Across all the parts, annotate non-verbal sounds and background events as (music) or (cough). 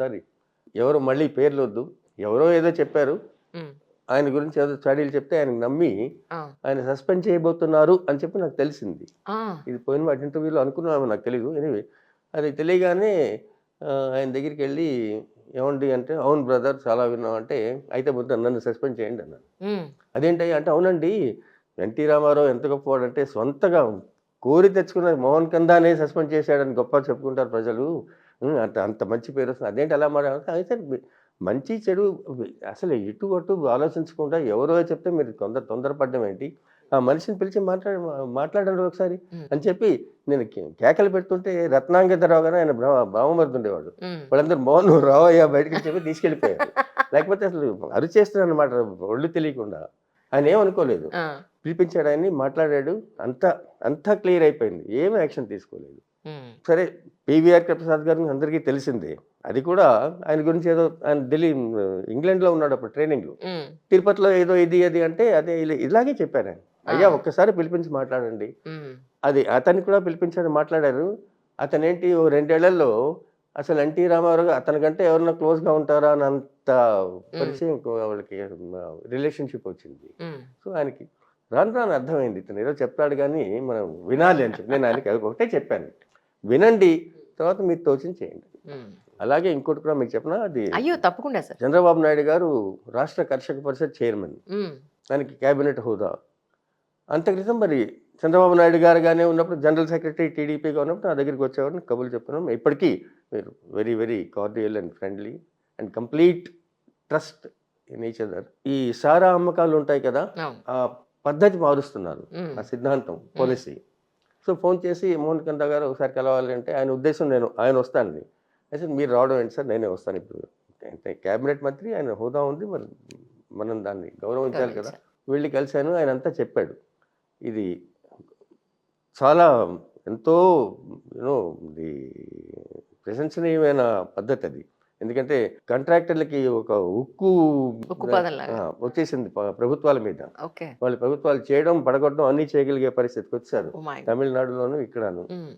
ఒకసారి ఎవరో మళ్ళీ పేర్లు వద్దు. ఎవరో ఏదో చెప్పారు. ఆయన గురించి ఏదో స్టడీలు చెప్తే ఆయనకు నమ్మి ఆయన సస్పెండ్ చేయబోతున్నారు అని చెప్పి నాకు తెలిసింది. ఇది పోయిన వాటి ఇంటర్వ్యూలో అనుకున్నాము నాకు తెలియదు ఎనివే అది తెలియగానే ఆయన దగ్గరికి వెళ్ళి ఏమండి అంటే అవును బ్రదర్ చాలా విన్నాం. అంటే అయితే ముందు నన్ను సస్పెండ్ చేయండి అన్నాను అదేంటి అంటే అవునండి ఎన్టీ రామారావు ఎంత గొప్పవాడంటే సొంతగా కోరి తెచ్చుకున్న మోహన్ కందానే సస్పెండ్ చేశాడని గొప్ప చెప్పుకుంటారు ప్రజలు. అంత అంత మంచి పేరు వస్తుంది అదేంటి అలా మాట అయితే మంచి చెడు అసలు ఇటు అటు ఆలోచించకుండా ఎవరో చెప్తే మీరు తొందర తొందరపడడం ఏంటి? ఆ మనిషిని పిలిచి మాట్లాడ మాట్లాడండి ఒకసారి అని చెప్పి నేను కేకలు పెడుతుంటే రత్నాంగతరావు గారు ఆయన బావమరుతుండేవాడు ఉమ్. వాళ్ళందరూ మోహన్ నువ్వు రావయ్యా బయటకు చెప్పి తీసుకెళ్ళిపోయారు. లేకపోతే అసలు అరిచేస్తున్నాను అనమాట ఒళ్ళు తెలియకుండా. ఆయన ఏమనుకోలేదు. పిలిపించాడు ఆయన్ని మాట్లాడాడు అంతా అంతా క్లియర్ అయిపోయింది. ఏమి యాక్షన్ తీసుకోలేదు. సరే పివిఆర్ ప్రసాద్ గారిని అందరికీ తెలిసిందే. అది కూడా ఆయన గురించి ఏదో ఆయన ఢిల్లీ ఇంగ్లాండ్లో ఉన్నాడు అప్పుడు ట్రైనింగ్లో. ఉమ్, తిరుపతిలో ఏదో ఇది అది అంటే అదే ఇలా- ఇలాగే చెప్పాను ఆయన. అయ్యా. ఒక్కసారి పిలిపించి మాట్లాడండి. అది అతన్ని కూడా పిలిపించాడు మాట్లాడారు. అతనేంటి ఓ రెండేళ్ళలో అసలు ఎన్టీ రామారావు గారు అతని కంటే ఎవరన్నా క్లోజ్గా ఉంటారా అని అంత పరిచయం వాళ్ళకి రిలేషన్షిప్ వచ్చింది. సో ఆయనకి రాను రాను అర్థమైంది. ఇతను ఏదో చెప్తాడు కానీ మనం వినాలి అని చెప్పి నేను ఆయనకి అది ఒకటే చెప్పాను. వినండి తర్వాత మీరు తోచింది చేయండి. అలాగే ఇంకోటి కూడా మీకు చెప్పిన అది అయ్యో తప్పకుండా సార్. చంద్రబాబు నాయుడు గారు రాష్ట్ర కర్షక పరిషత్ చైర్మన్. దానికి క్యాబినెట్ హోదా. అంత క్రితం మరి చంద్రబాబు నాయుడు గారుగానే ఉన్నప్పుడు జనరల్ సెక్రటరీ టీడీపీగా ఉన్నప్పుడు నా దగ్గరికి వచ్చేవాడిని కబుర్లు చెప్పుకున్నాం ఇప్పటికీ మీరు very very cordial and friendly and complete trust in each other. ఈ సారా అమ్మకాలు ఉంటాయి కదా ఆ పద్ధతి మారుస్తున్నారు ఆ సిద్ధాంతం పాలసీ. సో ఫోన్ చేసి మోహన్ కంద గారు ఒకసారి కలవాలి అంటే ఆయన ఉద్దేశం నేను ఆయన వస్తానని అయితే మీరు రావడం ఏంటి సార్? నేనే వస్తాను ఇప్పుడు. అంటే క్యాబినెట్ మంత్రి ఆయన హోదా ఉంది మరి. మనం దాన్ని గౌరవించాలి కదా. వెళ్ళి కలిశాను ఆయన అంతా చెప్పాడు. ఇది చాలా ఎంతో యూనో ఇది ప్రశంసనీయమైన పద్ధతి అది. ఎందుకంటే కాంట్రాక్టర్లకి ఒక ఉక్కు వచ్చేసింది ప్రభుత్వాల మీద. వాళ్ళు ప్రభుత్వాలు చేయడం పడగొట్టడం అన్ని చేయగలిగే పరిస్థితికి వచ్చారు. మై తమిళనాడులోను ఇక్కడను. ఉమ్,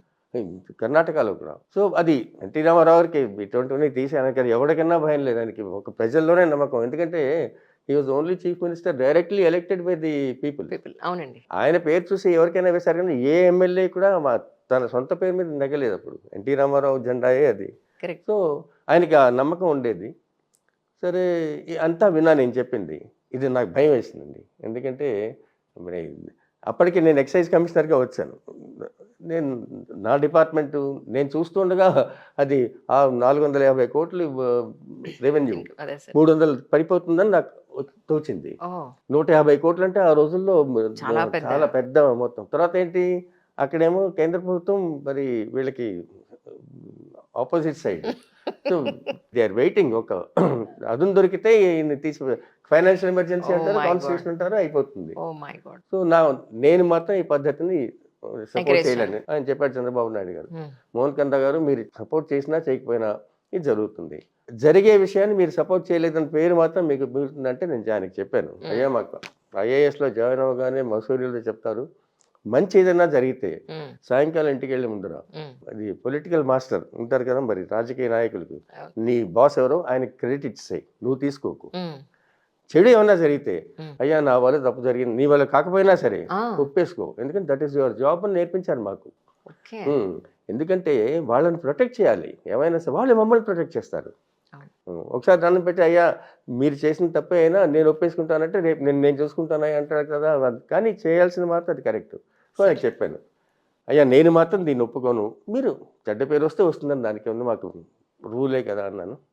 కర్ణాటకలో కూడా. సో అది ఎన్టీ రామారావు గారికి ఇటువంటివన్నీ తీసి ఆయనకి ఎవరికైనా భయం లేదు. ఆయనకి ఒక ప్రజల్లోనే నమ్మకం. ఎందుకంటే ఈ was only chief minister directly elected by the people అవునండి. ఆయన పేరు చూసి ఎవరికైనా వేశారు కానీ ఏ ఎమ్మెల్యే కూడా మా తన సొంత పేరు మీద నెగలేదు అప్పుడు. ఎన్టీ రామారావు జెండాయే అది. కరెక్ట్ సో ఆయనకి ఆ నమ్మకం ఉండేది. సరే అంతా విన్నా నేను చెప్పింది. ఇది నాకు భయం వేసిందండి. ఎందుకంటే మరి అప్పటికి నేను ఎక్సైజ్ కమిషనర్గా వచ్చాను. నేను నా డిపార్ట్మెంటు నేను చూస్తుండగా అది ఆ నాలుగు వందల యాభై కోట్లు రెవెన్యూ మూడు వందలు పడిపోతుందని నాకు తోచింది. నూట యాభై కోట్లు అంటే ఆ రోజుల్లో చాలా పెద్ద. మొత్తం. తర్వాత ఏంటి? అక్కడేమో కేంద్ర ప్రభుత్వం మరి వీళ్ళకి opposite side. They are waiting ఒక (clears throat) అదును దొరికితే ఈయన్ని తీసి ఫైనాన్షియల్ ఎమర్జెన్సీ Oh అంటారు కాన్స్టిట్యూషన్ అంటారు అయిపోతుంది. ఓ మై గాడ్ సో నా నేను మాత్రం ఈ పద్ధతిని సపోర్ట్ చేయాలని ఆయన చెప్పాడు చంద్రబాబు నాయుడు గారు. మోహన్ కంద గారు మీరు సపోర్ట్ చేసినా చేయకపోయినా ఇది జరుగుతుంది. జరిగే విషయాన్ని మీరు సపోర్ట్ చేయలేదని పేరు మాత్రం మీకు మిగులుతుందంటే నేను ఆయనకి చెప్పాను. అయ్యా మాకు ఐఏఎస్లో జాయిన్ అవ్వగానే మసూరిలో చెప్తారు. మంచి ఏదైనా జరిగితే సాయంకాలం ఇంటికి వెళ్ళి ముందర అది పొలిటికల్ మాస్టర్ ఉంటారు కదా మరి రాజకీయ నాయకులకు. నీ బాస్ ఎవరో ఆయనకి క్రెడిట్ ఇచ్చేయి నువ్వు తీసుకోకు. చెడు ఏమన్నా జరిగితే. అయ్యా నా వల్ల తప్పు జరిగింది నీ వల్ల కాకపోయినా సరే ఒప్పేసుకో. ఎందుకంటే దట్ ఈస్ యువర్ జాబ్ అని నేర్పించారు మాకు. ఎందుకంటే వాళ్ళని ప్రొటెక్ట్ చేయాలి. ఏమైనా సరే వాళ్ళు మమ్మల్ని ప్రొటెక్ట్ చేస్తారు. ఒకసారి దండం పెట్టి అయ్యా మీరు చేసిన తప్పే అయినా నేను ఒప్పేసుకుంటానంటే రేపు నేను నేను చూసుకుంటాను అంటారు కదా కానీ చేయాల్సింది మాత్రం అది కరెక్ట్. సో ఆయనకు చెప్పాను. అయ్యా నేను మాత్రం దీన్ని ఒప్పుకోను. మీరు చెడ్డ పేరు వస్తే వస్తుందని దానికి ఉంది మాకు రూలే కదా అన్నాను.